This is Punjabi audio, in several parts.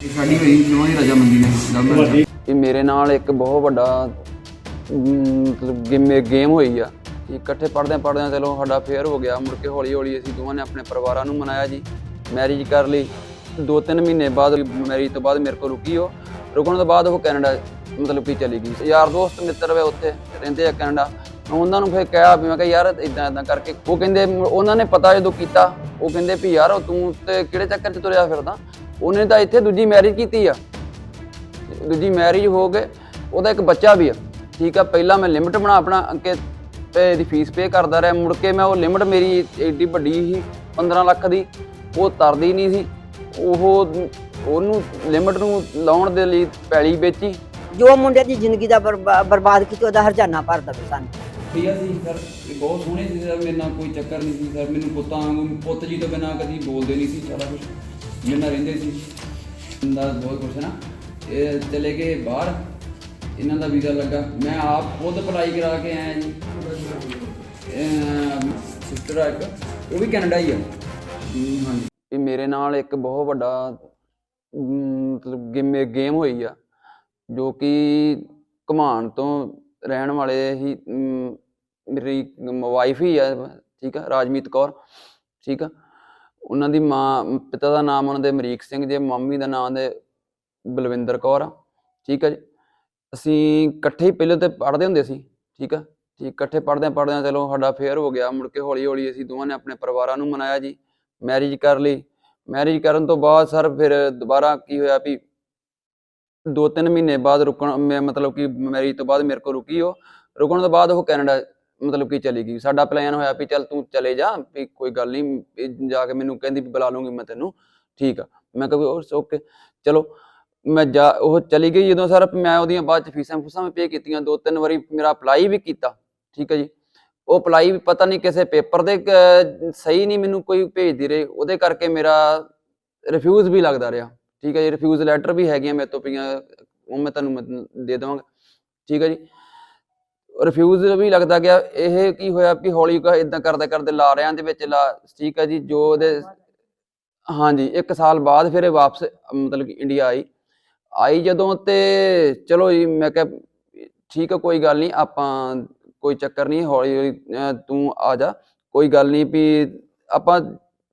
ਸਾਡੀ ਹੋਈ ਦੋਵਾਂ ਦੀ ਰਜਾਮੰਦੀ ਨਾਲ ਇਹ ਮੇਰੇ ਨਾਲ ਇੱਕ ਬਹੁਤ ਵੱਡਾ ਅਮ, ਮਤਲਬ ਗੇਮ ਗੇਮ ਹੋਈ ਆ। ਕਿ ਇਕੱਠੇ ਪੜਦੇ ਪੜਦੇ ਚਲੋ ਸਾਡਾ ਫੇਅਰ ਹੋ ਗਿਆ ਮੁੜ ਕੇ ਹੌਲੀ ਹੌਲੀ ਅਸੀਂ ਦੋਵਾਂ ਨੇ ਆਪਣੇ ਪਰਿਵਾਰਾਂ ਨੂੰ ਮਨਾਇਆ ਜੀ ਮੈਰਿਜ ਕਰ ਲਈ। ਦੋ ਤਿੰਨ ਮਹੀਨੇ ਬਾਅਦ ਮੈਰਿਜ ਤੋਂ ਬਾਅਦ ਮੇਰੇ ਕੋਲ ਰੁਕੀ ਉਹ। ਰੁਕਣ ਤੋਂ ਬਾਅਦ ਉਹ ਕੈਨੇਡਾ ਮਤਲਬ ਕਿ ਚਲੀ ਗਈ। ਯਾਰ ਦੋਸਤ ਮਿੱਤਰ ਵੇ ਉੱਥੇ ਰਹਿੰਦੇ ਆ ਕੈਨੇਡਾ। ਮੈਂ ਉਹਨਾਂ ਨੂੰ ਫਿਰ ਕਿਹਾ ਵੀ ਮੈਂ ਕਿਹਾ ਯਾਰ ਇਦਾਂ ਇਦਾਂ ਕਰਕੇ। ਉਹ ਕਹਿੰਦੇ ਉਹਨਾਂ ਨੇ ਪਤਾ ਜਦੋਂ ਕੀਤਾ ਉਹ ਕਹਿੰਦੇ ਵੀ ਯਾਰ ਤੂੰ ਤੇ ਕਿਹੜੇ ਚੱਕਰ 'ਚ ਤੁਰਿਆ ਫਿਰਦਾ? ਉਹਨੇ ਤਾਂ ਇੱਥੇ ਦੂਜੀ ਮੈਰਿਜ ਕੀਤੀ ਆ। ਦੂਜੀ ਮੈਰਿਜ ਹੋ ਗਏ ਉਹਦਾ ਇੱਕ ਬੱਚਾ ਵੀ ਆ। ਠੀਕ ਆ ਪਹਿਲਾਂ ਮੈਂ ਲਿਮਟ ਬਣਾ ਆਪਣਾ ਅੰਕੇ ਤੇ ਇਹਦੀ ਫੀਸ ਪੇ ਕਰਦਾ ਰਿਹਾ। ਮੁੜ ਕੇ ਮੈਂ ਉਹ ਲਿਮਟ ਮੇਰੀ ਏਡੀ ਵੱਡੀ ਸੀ 15 ਲੱਖ ਦੀ ਉਹ ਤਰਦੀ ਨਹੀਂ ਸੀ। ਉਹ ਉਹਨੂੰ ਲਿਮਟ ਨੂੰ ਲਾਉਣ ਦੇ ਲਈ ਪੈਲੀ ਵੇਚੀ। ਜੋ ਮੁੰਡੇ ਦੀ ਜ਼ਿੰਦਗੀ ਦਾ ਬਰਬਾ- ਬਰਬਾਦ ਕੀਤਾ ਉਹਦਾ ਹਰਜਾਨਾ ਭਰ ਦਵੇ ਸਾਨੂੰ। ਪ੍ਰਿਆ ਸੀ ਸਰ ਇਹ ਬਹੁਤ ਸੋਹਣੇ ਸੀ ਸਰ ਮੇਰੇ ਨਾਲ ਕੋਈ ਚੱਕਰ ਨਹੀਂ ਸੀ ਸਰ। ਮੈਨੂੰ ਪੁੱਤਾਂ ਵਾਂਗੂ ਪੁੱਤ ਜੀ ਤੋਂ ਬਿਨਾਂ ਕਦੀ ਬੋਲਦੇ ਨਹੀਂ ਸੀ ਸਾਰਾ ਕੁਝ ਮੇਰੇ ਨਾਲ ਰਹਿੰਦੇ ਸੀ ਦਾ ਬਹੁਤ ਕੁਛ ਹੈ ਨਾ ਇਹ ਚਲੇ ਗਏ ਬਾਹਰ ਇਹਨਾਂ ਦਾ ਵੀਜ਼ਾ ਲੱਗਾ। ਮੈਂ ਆਪ ਖੁਦ ਅਪਲਾਈ ਕਰਾ ਕੇ ਆਇਆ ਜੀ। ਸਿਸਟਰ ਆ ਇੱਕ ਉਹ ਵੀ ਕੈਨੇਡਾ ਹੀ ਆ। ਹਾਂਜੀ। ਇਹ ਮੇਰੇ ਨਾਲ ਇੱਕ ਬਹੁਤ ਵੱਡਾ ਮਤਲਬ ਗੇਮ ਗੇਮ ਹੋਈ ਆ ਜੋ ਕਿ ਘਮਾਣ ਤੋਂ ਰਹਿਣ ਵਾਲੇ ਹੀ ਮੇਰੀ ਵਾਈਫ ਹੀ ਆ ਠੀਕ ਆ ਰਾਜਮੀਤ ਕੌਰ ਠੀਕ ਆ। ਉਹਨਾਂ ਦੀ ਮਾਂ, ਪਿਤਾ ਦਾ ਨਾਮ ਉਹਨਾਂ ਦੇ ਅਮਰੀਕ ਸਿੰਘ ਜੀ, ਮੰਮੀ ਦਾ ਨਾਮ ਦੇ ਬਲਵਿੰਦਰ ਕੌਰ ਆ, ਠੀਕ ਆ ਜੀ। ਅਸੀਂ ਇਕੱਠੇ ਹੀ ਪਹਿਲੇ ਤੇ ਪੜ੍ਹਦੇ ਹੁੰਦੇ ਸੀ, ਠੀਕ ਆ। ਠੀਕ ਇਕੱਠੇ ਪੜ੍ਹਦੇ ਪੜ੍ਹਦੇ ਚਲੋ ਸਾਡਾ ਫੇਅਰ ਹੋ ਗਿਆ, ਮੁੜ ਕੇ ਹੌਲੀ ਹੌਲੀ ਅਸੀਂ ਦੋਵਾਂ ਨੇ ਆਪਣੇ ਪਰਿਵਾਰਾਂ ਨੂੰ ਮਨਾਇਆ ਜੀ ਮੈਰਿਜ ਕਰ ਲਈ। ਮੈਰਿਜ ਕਰਨ ਤੋਂ ਬਾਅਦ ਸਰ ਫਿਰ ਦੁਬਾਰਾ ਕੀ ਹੋਇਆ ਵੀ ਦੋ ਤਿੰਨ ਮਹੀਨੇ ਬਾਅਦ ਰੁਕਣ, ਮੈਂ ਮਤਲਬ ਕਿ ਮੈਰਿਜ ਤੋਂ ਬਾਅਦ ਮੇਰੇ ਕੋਲ ਰੁਕੀ ਉਹ, ਰੁਕਣ ਤੋਂ ਬਾਅਦ ਉਹ ਕੈਨੇਡਾ ਮਤਲਬ ਕਿ ਚਲੀ ਗਈ। ਸਾਡਾ ਪਲਾਨ ਹੋਇਆ ਵੀ ਚੱਲ ਤੂੰ ਚਲੇ ਜਾ, ਵੀ ਕੋਈ ਗੱਲ ਨਹੀਂ ਜਾ ਕੇ ਮੈਨੂੰ ਕਹਿੰਦੀ ਵੀ ਬੁਲਾ ਲੂੰਗੀ ਮੈਂ ਤੈਨੂੰ। ਠੀਕ ਆ। ਮੈਂ ਕਿਹਾ ਵੀ ਓਕੇ ਚਲੋ, ਮੈਂ ਜਾ, ਉਹ ਚਲੀ ਗਈ ਜਦੋਂ ਸਰ ਮੈਂ ਉਹਦੀਆਂ ਬਾਅਦ ਚ ਫੀਸਾਂ ਫੂਸਾਂ ਵੀ ਪੇ ਕੀਤੀਆਂ। ਦੋ ਤਿੰਨ ਵਾਰੀ ਮੇਰਾ ਅਪਲਾਈ ਵੀ ਕੀਤਾ। ਠੀਕ ਹੈ ਜੀ। ਉਹ ਅਪਲਾਈ ਵੀ ਪਤਾ ਨਹੀਂ ਕਿਸੇ ਪੇਪਰ ਦੇ ਸਹੀ ਨਹੀਂ ਮੈਨੂੰ ਕੋਈ ਭੇਜਦੀ ਰਹੇ। ਉਹਦੇ ਕਰਕੇ ਮੇਰਾ ਰਿਫਿਊਜ਼ ਵੀ ਲੱਗਦਾ ਰਿਹਾ। ਠੀਕ ਹੈ ਜੀ। ਰਿਫਿਊਜ਼ ਲੈਟਰ ਵੀ ਹੈਗੀਆਂ ਮੇਰੇ ਤੋਂ ਪਈਆਂ। ਉਹ ਮੈਂ ਤੁਹਾਨੂੰ ਮਤ- ਦੇ ਦੇਵਾਂਗਾ। ਠੀਕ ਹੈ ਜੀ। ਰਿਫਿਊਜ਼ ਵੀ ਲੱਗਦਾ ਗਿਆ। ਇਹ ਕੀ ਹੋਇਆ ਵੀ ਹੌਲੀ ਇਦਾਂ ਕਰਦੇ ਕਰਦੇ ਲਾ ਰਿਆਂ ਦੇ ਵਿੱਚ ਲਾ ਠੀਕ ਹੈ ਜੀ, ਜੋ ਉਹਦੇ ਹਾਂਜੀ, ਇੱਕ ਸਾਲ ਬਾਅਦ ਫਿਰ ਇਹ ਵਾਪਸ, ਮਤਲਬ ਕਿ ਇੰਡੀਆ ਆਈ। ਆਈ ਜਦੋਂ ਤੇ ਚਲੋ ਜੀ, ਮੈਂ ਕਿਹਾ ਠੀਕ ਹੈ, ਕੋਈ ਗੱਲ ਨਹੀਂ, ਆਪਾਂ ਕੋਈ ਚੱਕਰ ਨਹੀਂ, ਹੌਲੀ ਹੌਲੀ ਤੂੰ ਆ ਜਾ। ਕੋਈ ਗੱਲ ਨਹੀਂ ਵੀ ਆਪਾਂ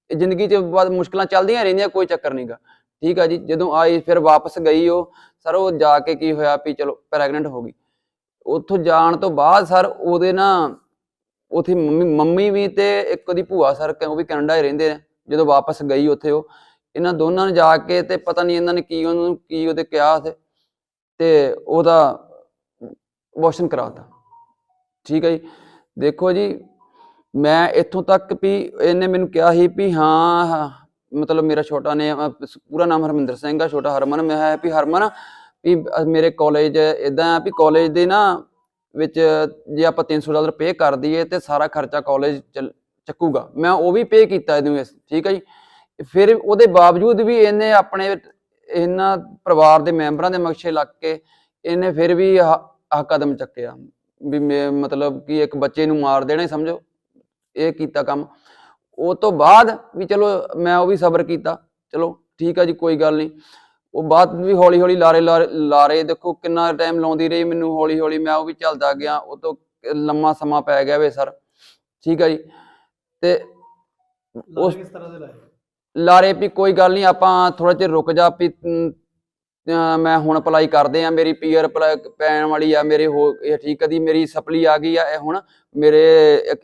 ਜ਼ਿੰਦਗੀ 'ਚ ਬਾਅਦ ਮੁਸ਼ਕਲਾਂ ਚੱਲਦੀਆਂ ਰਹਿੰਦੀਆਂ, ਕੋਈ ਚੱਕਰ ਨਹੀਂਗਾ ਠੀਕ ਆ ਜੀ, ਜਦੋਂ ਆਈ, ਫਿਰ ਵਾਪਸ ਗਈ ਉਹ। ਸਰ ਉਹ ਜਾ ਕੇ ਕੀ ਹੋਇਆ ਵੀ ਚਲੋ ਪ੍ਰੈਗਨੈਂਟ ਹੋ ਗਈ। ਉੱਥੋਂ ਜਾਣ ਤੋਂ ਬਾਅਦ ਸਰ ਉਹਦੇ ਨਾ ਉਥੇ ਮੰਮੀ ਮੰਮੀ ਵੀ ਤੇ ਇੱਕ ਉਹਦੀ ਭੂਆ ਸਰ ਉਹ ਵੀ ਕੈਨੇਡਾ ਹੀ ਰਹਿੰਦੇ ਨੇ, ਜਦੋਂ ਵਾਪਸ ਗਈ ਉੱਥੇ ਉਹ, ਇਹਨਾਂ ਦੋਨਾਂ ਨੇ ਜਾ ਕੇ ਤੇ ਪਤਾ ਨਹੀਂ ਇਹਨਾਂ ਨੇ ਕੀ ਉਹਨੂੰ, ਕੀ ਉਹਦੇ ਕਿਹਾ ਤੇ ਉਹਦਾ ਅਬੋਰਸ਼ਨ ਕਰਾਤਾ। ਠੀਕ ਹੈ ਜੀ? ਦੇਖੋ ਜੀ, ਮੈਂ ਇੱਥੋਂ ਤੱਕ ਵੀ ਇਹਨੇ ਮੈਨੂੰ ਕਿਹਾ ਸੀ ਵੀ ਹਾਂ ਮਤਲਬ ਮੇਰਾ ਛੋਟਾ ਨੇ ਪੂਰਾ ਨਾਮ ਹਰਮਿੰਦਰ ਸਿੰਘ ਆ, ਛੋਟਾ ਹਰਮਨ, ਮੈਂ ਹੈ ਵੀ ਹਰਮਨ ਵੀ ਮੇਰੇ ਕਾਲਜ ਇਦਾਂ ਆ ਵੀ ਕਾਲਜ ਦੇ ਨਾ ਵਿੱਚ ਜੇ ਆਪਾਂ 300 ਡਾਲਰ ਪੇ ਕਰ ਦਈਏ ਤੇ ਸਾਰਾ ਖਰਚਾ ਕਾਲਜ ਚੱਕੂਗਾ। ਮੈਂ ਉਹ ਵੀ ਪੇ ਕੀਤਾ ਇਹਨੂੰ ਠੀਕ ਹੈ ਜੀ? ਫਿਰ ਉਹਦੇ ਬਾਵਜੂਦ ਵੀ ਇਹਨੇ ਆਪਣੇ ਇਹਨਾਂ ਪਰਿਵਾਰ ਦੇ ਮੈਂਬਰਾਂ ਦੇ ਮਕਸ਼ੇ ਲੱਗ ਕੇ ਇਹਨੇ ਫਿਰ ਵੀ ਆਹ ਕਦਮ ਚੱਕਿਆ। ਵੀ ਮੈਂ, ਮਤਲਬ ਕਿ ਇੱਕ ਬੱਚੇ ਨੂੰ ਮਾਰ ਦੇਣਾ ਸਮਝੋ, ਇਹ ਕੀਤਾ ਕੰਮ। ਉਹ ਤੋਂ ਬਾਅਦ ਵੀ ਚਲੋ ਮੈਂ ਉਹ ਵੀ ਸਬਰ ਕੀਤਾ। ਚਲੋ ਠੀਕ ਆ ਜੀ, ਕੋਈ ਗੱਲ ਨਹੀਂ। ਉਹ ਬਾਅਦ ਵੀ ਹੌਲੀ ਹੌਲੀ ਲਾਰੇ ਲਾਰੇ ਦੇਖੋ ਕਿੰਨਾ ਟਾਈਮ ਲਾਉਂਦੀ ਰਹੀ ਮੈਨੂੰ ਹੌਲੀ ਹੌਲੀ ਮੈਂ ਉਹ ਵੀ ਚੱਲਦਾ ਗਿਆ ਉਹ ਤੋਂ ਲੰਮਾ ਸਮਾਂ ਪੈ ਗਿਆ ਵੇ ਸਰ ਠੀਕ ਆ ਜੀ। ਤੇ ਉਸ ਕਿਸ ਤਰ੍ਹਾਂ ਦੇ ਲਾਏ? ਲਾਰੇ ਵੀ ਕੋਈ ਗੱਲ ਨਹੀਂ ਆਪਾਂ ਥੋੜਾ ਜਿਹਾ ਰੁਕ ਜਾ ਵੀ ਮੈਂ ਹੁਣ ਅਪਲਾਈ ਕਰਦੇ ਆ ਮੇਰੀ ਪੀਅਰ ਪੈਣ ਵਾਲੀ ਆ ਮੇਰੇ ਹੋ ਇਹ ਠੀਕ ਕਦੀ ਮੇਰੀ ਸਪਲੀ ਆ ਗਈ ਆ ਇਹ ਹੁਣ ਮੇਰੇ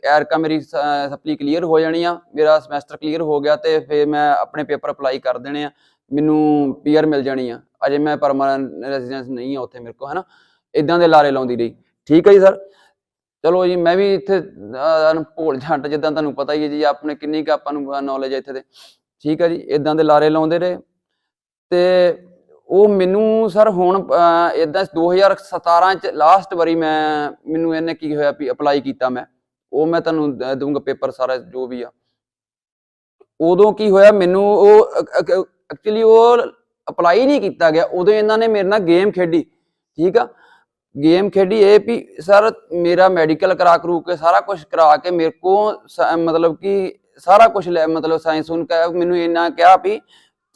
ਐਰਕਾ ਮੇਰੀ ਸਪਲੀ ਕਲੀਅਰ ਹੋ ਜਾਣੀ ਆ ਮੇਰਾ ਸਮੈਸਟਰ ਕਲੀਅਰ ਹੋ ਗਿਆ ਤੇ ਫਿਰ ਮੈਂ ਆਪਣੇ ਪੇਪਰ ਅਪਲਾਈ ਕਰ ਦੇਣੇ ਆ। ਮੈਨੂੰ ਪੀਅਰ ਮਿਲ ਜਾਣੀ ਆ। ਅਜੇ ਮੈਂ ਪਰਮਾਨੈਂਟ ਰੈਜ਼ੀਡੈਂਸ ਨਹੀਂ ਆ ਉੱਥੇ ਮੇਰੇ ਕੋਲ, ਹਨਾ? ਇਦਾਂ ਦੇ ਲਾਰੇ ਲਾਉਂਦੀ ਰਹੀ। ਠੀਕ ਹੈ ਜੀ ਸਰ ਚਲੋ ਜੀ, ਮੈਂ ਵੀ ਇੱਥੇ ਭੋਲ ਜੱਟ ਜਿੱਦਾਂ ਤੁਹਾਨੂੰ ਪਤਾ ਹੀ ਹੈ ਜੀ, ਆਪਣੇ ਕਿੰਨੀ ਕੁ ਆਪਾਂ ਨੂੰ ਨੌਲੇਜ ਹੈ ਇੱਥੇ ਦੇ। ਠੀਕ ਹੈ ਜੀ ਇਦਾਂ ਦੇ ਲਾਰੇ ਲਾਉਂਦੇ ਰਹੇ। ਤੇ ਉਹ ਮੈਨੂੰ ਸਰ ਹੁਣ ਇਦਾਂ 2017 ਚ ਲਾਸਟ ਵਾਰੀ ਮੈਂ, ਮੈਨੂੰ ਇਹਨੇ ਕੀ ਹੋਇਆ ਵੀ ਅਪਲਾਈ ਕੀਤਾ ਮੈਂ। ਉਹ ਮੈਂ ਤੁਹਾਨੂੰ ਦਊਂਗਾ ਪੇਪਰ ਸਾਰਾ ਜੋ ਵੀ ਆ। ਉਦੋਂ ਕੀ ਹੋਇਆ, ਮੈਨੂੰ ਉਹ ਐਕਚੁਅਲੀ ਉਹ ਅਪਲਾਈ ਨਹੀਂ ਕੀਤਾ ਗਿਆ, ਉਦੋਂ ਇਹਨਾਂ ਨੇ ਮੇਰੇ ਨਾਲ ਗੇਮ ਖੇਡੀ, ਠੀਕ ਆ? ਗੇਮ ਖੇਡੀ ਇਹ ਵੀ ਸਰ ਮੇਰਾ ਮੈਡੀਕਲ ਕਰਾ ਕਰੂ ਕੇ ਸਾਰਾ ਕੁਝ ਕਰਾ ਕੇ ਮੇਰੇ ਕੋ ਮਤਲਬ ਕਿ ਸਾਰਾ ਕੁਝ ਲੈ, ਮਤਲਬ ਸਾਇੰਸ ਸੁਣ ਕੇ ਮੈਨੂੰ ਇੰਨਾ ਕਿਹਾ ਵੀ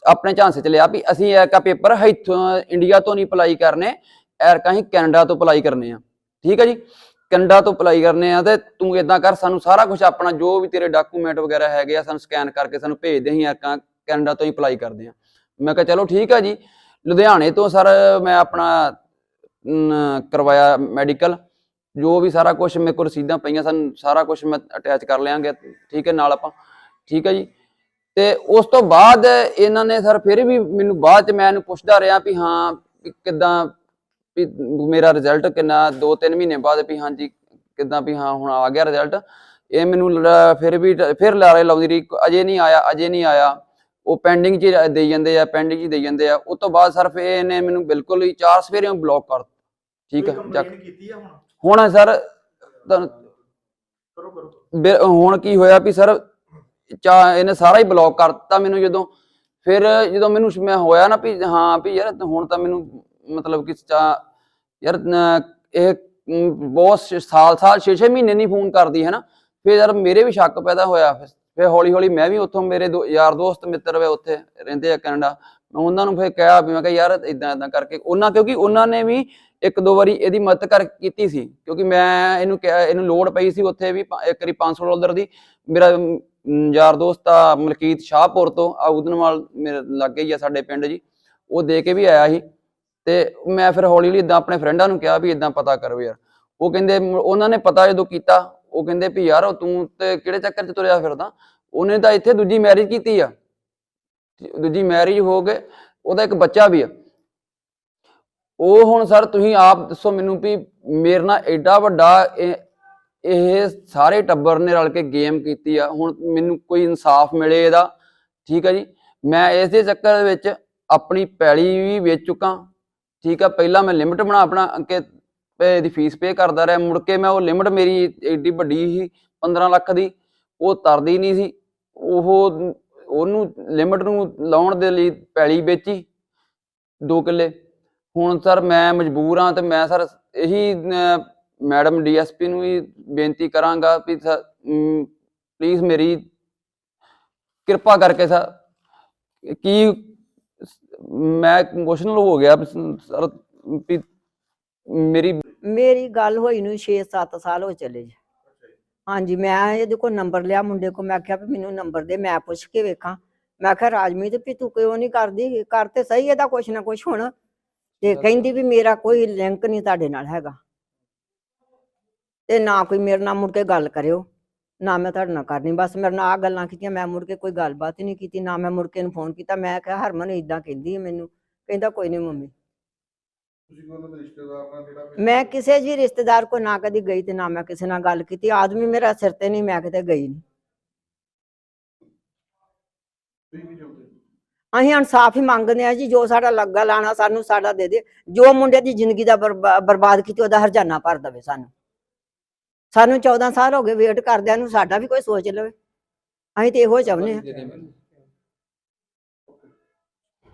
ਆਪਣੇ ਝਾਂਸੇ ਚ ਲਿਆ ਵੀ ਅਸੀਂ ਇਹ ਪੇਪਰ ਇੱਥੋਂ ਇੰਡੀਆ ਤੋਂ ਨਹੀਂ ਅਪਲਾਈ ਕਰਨੇ ਐਰਕਾ ਹੀ ਕੈਨੇਡਾ ਤੋਂ ਅਪਲਾਈ ਕਰਨੇ ਆ, ਠੀਕ ਆ ਜੀ? ਕੈਨੇਡਾ ਤੋਂ ਅਪਲਾਈ ਕਰਨੇ ਆ ਤੇ ਤੂੰ ਇਦਾਂ ਕਰ, ਸਾਨੂੰ ਸਾਰਾ ਕੁਝ ਆਪਣਾ ਜੋ ਵੀ ਤੇਰੇ ਡਾਕੂਮੈਂਟ ਵਗੈਰਾ ਹੈਗੇ ਆ, ਸਾਨੂੰ ਸਕੈਨ ਕਰਕੇ ਸਾਨੂੰ ਭੇਜ ਦੇ ਅਸੀਂ ਐਰਕਾ ਕੈਨੇਡਾ ਤੋਂ ਹੀ ਅਪਲਾਈ ਕਰਦੇ ਆ ਮੈਂ ਕਿਹਾ ਚਲੋ ਠੀਕ ਆ ਜੀ, ਲੁਧਿਆਣੇ ਤੋਂ ਸਰ ਮੈਂ ਆਪਣਾ ਕਰਵਾਇਆ ਮੈਡੀਕਲ ਜੋ ਵੀ ਸਾਰਾ ਕੁਝ ਮੇਰੇ ਕੋਲ ਰਸੀਦਾਂ ਪਈਆਂ ਸਨ, ਸਾਰਾ ਕੁਝ ਮੈਂ ਅਟੈਚ ਕਰ ਲਿਆਂਗੇ। ਠੀਕ ਹੈ, ਨਾਲ ਆਪਾਂ। ਠੀਕ ਹੈ ਜੀ। ਤੇ ਉਸ ਤੋਂ ਬਾਅਦ ਇਹਨਾਂ ਨੇ ਸਰ ਫਿਰ ਵੀ ਮੈਨੂੰ ਬਾਅਦ ਚ ਮੈਂ ਇਹਨੂੰ ਪੁੱਛਦਾ ਰਿਹਾ ਵੀ ਹਾਂ, ਵੀ ਕਿੱਦਾਂ, ਵੀ ਮੇਰਾ ਰਿਜ਼ਲਟ ਕਿੰਨਾ 2-3 ਮਹੀਨੇ ਬਾਅਦ ਵੀ ਹਾਂਜੀ, ਕਿੱਦਾਂ ਵੀ ਹਾਂ, ਹੁਣ ਆ ਗਿਆ ਰਿਜ਼ਲਟ ਇਹ ਮੈਨੂੰ ਫਿਰ ਵੀ ਫਿਰ ਲਾਰੇ ਲਾਉਂਦੀ ਰਹੀ, ਅਜੇ ਨਹੀਂ ਆਇਆ, ਅਜੇ ਨਹੀਂ ਆਇਆ। ਉਹ ਪੈਂਡਿੰਗ 'ਚ ਦੇਈ ਜਾਂਦੇ ਆ ਪੈਂਡਿੰਗ 'ਚ ਦੇਈ ਜਾਂਦੇ ਆ। ਉਸ ਤੋਂ ਬਾਅਦ ਸਰ ਫਿਰ ਇਹਨੇ ਮੈਨੂੰ ਬਿਲਕੁਲ ਹੀ ਚਾਰ ਸਵੇਰੇ ਬਲੌਕ ਕਰ ਠੀਕ ਹੈ ਚੱਕ। ਕੰਪਲੇਂਟ ਕੀਤੀ ਆ ਹੁਣ? ਹੁਣ ਸਰ ਤੁਹਾਨੂੰ ਕਰੋ ਕਰੋ। ਹੁਣ ਕੀ ਹੋਇਆ ਵੀ ਸਰ ਚਾ ਇਹਨੇ ਸਾਰਾ ਹੀ ਬਲੌਕ ਕਰਤਾ ਮੈਨੂੰ ਜਦੋਂ। ਫਿਰ ਜਦੋਂ ਮੈਨੂੰ ਮੈਂ ਹੋਇਆ ਨਾ ਵੀ ਹਾਂ ਵੀ ਯਾਰ ਹੁਣ ਤਾਂ ਮੈਨੂੰ ਮਤਲਬ ਕਿ ਚਾ ਯਾਰ ਨ- ਇਹ ਬਹੁਤ ਸਾਲ ਸਾਲ 6-6 ਮਹੀਨੇ ਨਹੀਂ ਫੋਨ ਕਰਦੀ ਹੈ ਨਾ ਫਿਰ ਯਾਰ ਮੇਰੇ ਵੀ ਸ਼ੱਕ ਪੈਦਾ ਹੋਇਆ ਫਿਰ। ਫਿਰ ਹੌਲੀ ਹੌਲੀ ਮੈਂ ਵੀ ਉੱਥੋਂ ਮੇਰੇ ਦੋ ਯਾਰ ਦੋਸਤ ਮਿੱਤਰ ਵੇ ਉੱਥੇ ਰਹਿੰਦੇ ਆ ਕੈਨੇਡਾ, ਮੈਂ ਉਹਨਾਂ ਨੂੰ ਫਿਰ ਕਿਹਾ ਵੀ ਮੈਂ ਕਿਹਾ ਯਾਰ ਇਦਾਂ ਇਦਾਂ ਕਰਕੇ ਉਹਨਾਂ, ਕਿਉਂਕਿ ਉਹਨਾਂ ਨੇ ਵੀ ਇੱਕ ਦੋ ਵਾਰੀ ਇਹਦੀ ਮਦਦ ਕਰ ਕੀਤੀ ਸੀ, ਕਿਉਂਕਿ ਮੈਂ ਇਹਨੂੰ ਕਿਹਾ, ਇਹਨੂੰ ਲੋੜ ਪਈ ਸੀ ਉੱਥੇ ਵੀ ਪ- ਇੱਕ ਵਾਰੀ 500 ਡਾਲਰ ਦੀ, ਮੇਰਾ ਯਾਰ ਦੋਸਤ ਆ ਮਲਕੀਤ ਸ਼ਾਹਪੁਰ ਤੋਂ, ਆ ਉਦਨਵਾਲ ਮੇਰੇ ਲਾਗੇ ਹੀ ਆ ਸਾਡੇ ਪਿੰਡ ਜੀ, ਉਹ ਦੇ ਕੇ ਵੀ ਆਇਆ ਸੀ, ਤੇ ਮੈਂ ਫਿਰ ਹੌਲੀ ਹੌਲੀ ਇਦਾਂ ਆਪਣੇ ਫਰੈਂਡਾਂ ਨੂੰ ਕਿਹਾ ਵੀ ਇਦਾਂ ਪਤਾ ਕਰੋ ਯਾਰ, ਉਹ ਕਹਿੰਦੇ ਉਹਨਾਂ ਨੇ ਪਤਾ ਜਦੋਂ ਕੀਤਾ ਉਹ ਕਹਿੰਦੇ ਵੀ ਯਾਰ ਤੂੰ ਤੇ ਕਿਹੜੇ ਚੱਕਰ 'ਚ ਤੁਰਿਆ ਫਿਰਦਾ? ਉਹਨੇ ਤਾਂ ਇੱਥੇ ਦੂਜੀ ਮੈਰਿਜ ਕੀਤੀ ਆ। ਦੂਜੀ ਮੈਰਿਜ ਹੋ ਗਏ, ਉਹਦਾ ਇੱਕ ਬੱਚਾ ਵੀ ਆ। ਉਹ ਹੁਣ ਸਰ ਤੁਸੀਂ ਆਪ ਦੱਸੋ ਮੈਨੂੰ ਵੀ ਮੇਰੇ ਨਾਲ ਐਡਾ ਵੱਡਾ ਇਹ ਸਾਰੇ ਟੱਬਰ ਨੇ ਰਲ ਕੇ ਗੇਮ ਕੀਤੀ ਆ। ਹੁਣ ਮੈਨੂੰ ਕੋਈ ਇਨਸਾਫ ਮਿਲੇ ਇਹਦਾ, ਠੀਕ ਆ ਜੀ? ਮੈਂ ਇਸ ਦੇ ਚੱਕਰ ਵਿੱਚ ਆਪਣੀ ਪੈਲੀ ਵੀ ਵੇਚ ਚੁੱਕਾ। ਠੀਕ ਆ, ਪਹਿਲਾਂ ਮੈਂ ਲਿਮਟ ਬਣਾ, ਆਪਣਾ ਕਿ ਇਹਦੀ ਫੀਸ ਪੇ ਕਰਦਾ ਰਿਹਾ। ਮੁੜ ਕੇ ਮੈਂ ਉਹ ਲਿਮਟ ਮੇਰੀ ਏਡੀ ਵੱਡੀ ਸੀ 15 ਲੱਖ ਦੀ, ਉਹ ਤਰਦੀ ਨਹੀਂ ਸੀ। ਉਹ ਉਹਨੂੰ ਲਿਮਟ ਨੂੰ ਲਾਉਣ ਦੇ ਲਈ ਪੈਲੀ ਵੇਚੀ 2 ਕਿੱਲੇ। ਹੁਣ ਸਰ ਮੈਂ ਮਜਬੂਰ ਹਾਂ ਤੇ ਮੈਂ ਸਰ ਇਹੀ ਮੈਡਮ ਡੀਐਸਪੀ ਨੂੰ ਵੀ ਬੇਨਤੀ ਕਰਾਂਗਾ ਵੀ ਪਲੀਜ਼ ਮੇਰੀ ਕਿਰਪਾ ਕਰਕੇ ਸਰ, ਕੀ ਮੈਂ ਇਮੋਸ਼ਨਲ ਹੋ ਗਿਆ। ਸਰ, ਵੀ ਮੇਰੀ ਮੇਰੀ ਗੱਲ ਹੋਈ ਨੂੰ 6-7 ਸਾਲ ਹੋ ਚਲੇ ਜੀ। ਹਾਂਜੀ ਮੈਂ ਇਹਦੇ ਕੋਲ ਨੰਬਰ ਲਿਆ ਮੁੰਡੇ ਕੋ ਮੈਂ ਆਖਿਆ ਵੀ ਮੈਨੂੰ ਨੰਬਰ ਦੇ ਮੈਂ ਪੁੱਛ ਕੇ ਵੇਖਾਂ। ਮੈਂ ਆਖਿਆ ਰਾਜਮੀਤ ਵੀ ਤੂੰ ਕਿਉਂ ਨਹੀਂ ਕਰਦੀ? ਕਰ ਤੇ ਸਹੀ ਇਹਦਾ ਕੁਛ ਨਾ ਕੁਛ ਹੁਣ। ਤੇ ਕਹਿੰਦੀ ਵੀ ਮੇਰਾ ਕੋਈ ਲਿੰਕ ਨਹੀਂ ਤੁਹਾਡੇ ਨਾਲ ਹੈਗਾ। ਤੇ ਨਾ ਕੋਈ ਮੇਰੇ ਨਾਲ ਮੁੜ ਕੇ ਗੱਲ ਕਰਿਓ। ਨਾ ਮੈਂ ਤੁਹਾਡੇ ਨਾਲ ਕਰਨੀ। ਬਸ ਮੇਰੇ ਨਾਲ ਆ ਗੱਲਾਂ ਕੀਤੀਆਂ ਮੈਂ ਮੁੜ ਕੇ ਕੋਈ ਗੱਲਬਾਤ ਹੀ ਨਹੀਂ ਕੀਤੀ ਨਾ ਮੈਂ ਮੁੜ ਕੇ ਨੂੰ ਫੋਨ ਕੀਤਾ। ਮੈਂ ਕਿਹਾ ਹਰਮਨ ਇਦਾਂ ਕਹਿੰਦੀ ਹੈ ਮੈਨੂੰ। ਕਹਿੰਦਾ ਕੋਈ ਨਹੀਂ ਮੰਮੀ। ਤੁਸੀਂ ਕੋਈ ਉਹਨਾਂ ਦੇ ਰਿਸ਼ਤੇਦਾਰ ਨਾਲ ਜਿਹੜਾ ਫਿਰ- ਮੈਂ ਕਿਸੇ ਜੀ ਰਿਸ਼ਤੇਦਾਰ ਕੋ ਨਾ ਕਦੀ ਗਈ ਤੇ ਨਾ ਮੈਂ ਕਿਸੇ ਨਾਲ ਗੱਲ ਕੀਤੀ। ਆਦਮੀ ਮੇਰਾ ਸਿਰ ਤੇ ਨਹੀਂ ਮੈਂ ਕਿਤੇ ਗਈ ਨਹੀਂ। ਤੁਸੀਂ ਚਾਹੁੰਦੇ? ਅਸੀਂ ਇਨਸਾਫ ਹੀ ਮੰਗਦੇ ਆ ਜੀ ਜੋ ਸਾਡਾ ਲੱਗਾ ਲਾਣਾ ਸਾਨੂੰ ਸਾਡਾ ਦੇ ਦੇ। ਜੋ ਮੁੰਡੇ ਦੀ ਜ਼ਿੰਦਗੀ ਦਾ ਬਰਬਾ- ਬਰਬਾਦ ਕੀਤੀ ਉਹਦਾ ਹਰਜਾਨਾ ਭਰ ਦੇਵੇ ਸਾਨੂੰ। ਸਾਨੂੰ 14 ਸਾਲ ਹੋ ਗਏ ਵੇਟ ਕਰਦਿਆਂ ਨੂੰ ਸਾਡਾ ਵੀ ਕੋਈ ਸੋਚ ਲਵੇ। ਅਸੀਂ ਤੇ ਇਹੋ ਚਾਹੁੰਦੇ ਆ ਦੇ ਦੇ ਮੈਨੂੰ